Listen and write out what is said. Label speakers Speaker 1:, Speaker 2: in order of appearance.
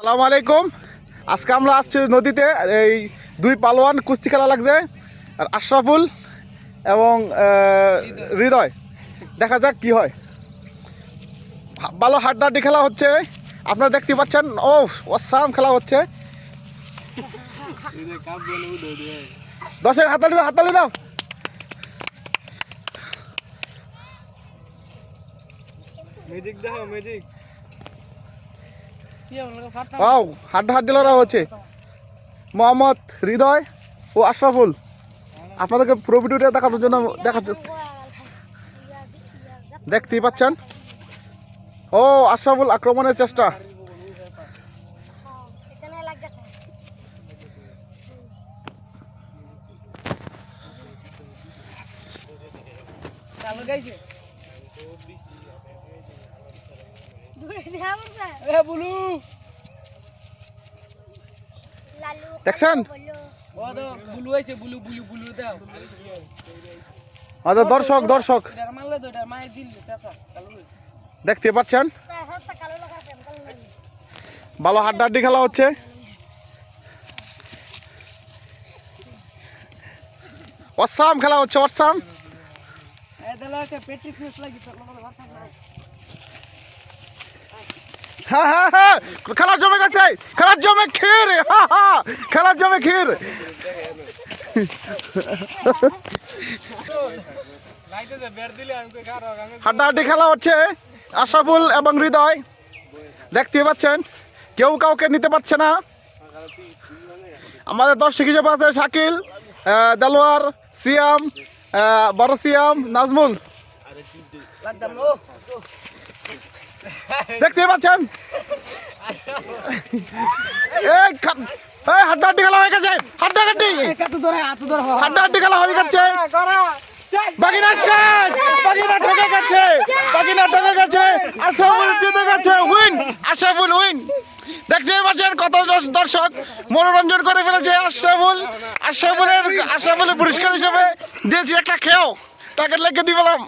Speaker 1: সালামু আলাইকুম। আজকে আমরা আসছি নদীতে, এই দুই পালোয়ান কুস্তি খেলা লাগছে, আর আশরাফুল এবং হৃদয়। দেখা যাক কি হয়। ভালো হাড্ডাহাড্ডি খেলা হচ্ছে। আপনারা দেখতে পাচ্ছেন, ও, অসাম খেলা হচ্ছে। দশের হাতালি দাও হাতালি দাও।
Speaker 2: দেখো
Speaker 1: ওয়াও হাড্ডাহাড্ডি লড়া হচ্ছে। মোহাম্মদ হৃদয় ও আশরাফুল। আপনাদেরকে পুরো ভিডিওটা দেখানোর জন্য দেখা যাচ্ছে দেখতেই পাচ্ছেন? ও, আশরাফুল আক্রমণের চেষ্টা।
Speaker 3: গাইছে
Speaker 1: দেখছেন?
Speaker 4: বলল
Speaker 3: ও তো বুলু আইছে বুলু বুলু বুলু দাও।
Speaker 1: আমাদের দর্শক দর্শক। দেখতে পাচ্ছেন?
Speaker 4: কালো লাগে
Speaker 1: ভালো হাড্ডাহাড্ডি খেলা হচ্ছে। অসাম খেলা হচ্ছে অসাম।
Speaker 3: পেট্রিক
Speaker 1: হ্যাঁ হ্যাঁ হ্যাঁ। খেলা জমে গেছে। খেলার জমে ক্ষীর। হা হা খেলা জমে ক্ষীর। হাড্ডাহাড্ডি খেলা হচ্ছে। আশাফুল এবং হৃদয়। দেখতে পাচ্ছেন। কেউ কাউকে নিতে পারছে না। আমাদের দর্শক হিসেবে আছে শাকিল দেলোয়ার, সিয়াম বড় সিয়াম, নাজমুল। দেখতে পাচ্ছেন? হয়ে গেছে উইন আশাফুল উইন পাচ্ছেন কত দর্শ- দর্শক মনোরঞ্জন করে ফেলেছে আশরাফুল। আশরাফুলের আশরাফুলের পুরস্কার হিসেবে দিয়েছি একটা খেয়েও তাকে লেগে দিলাম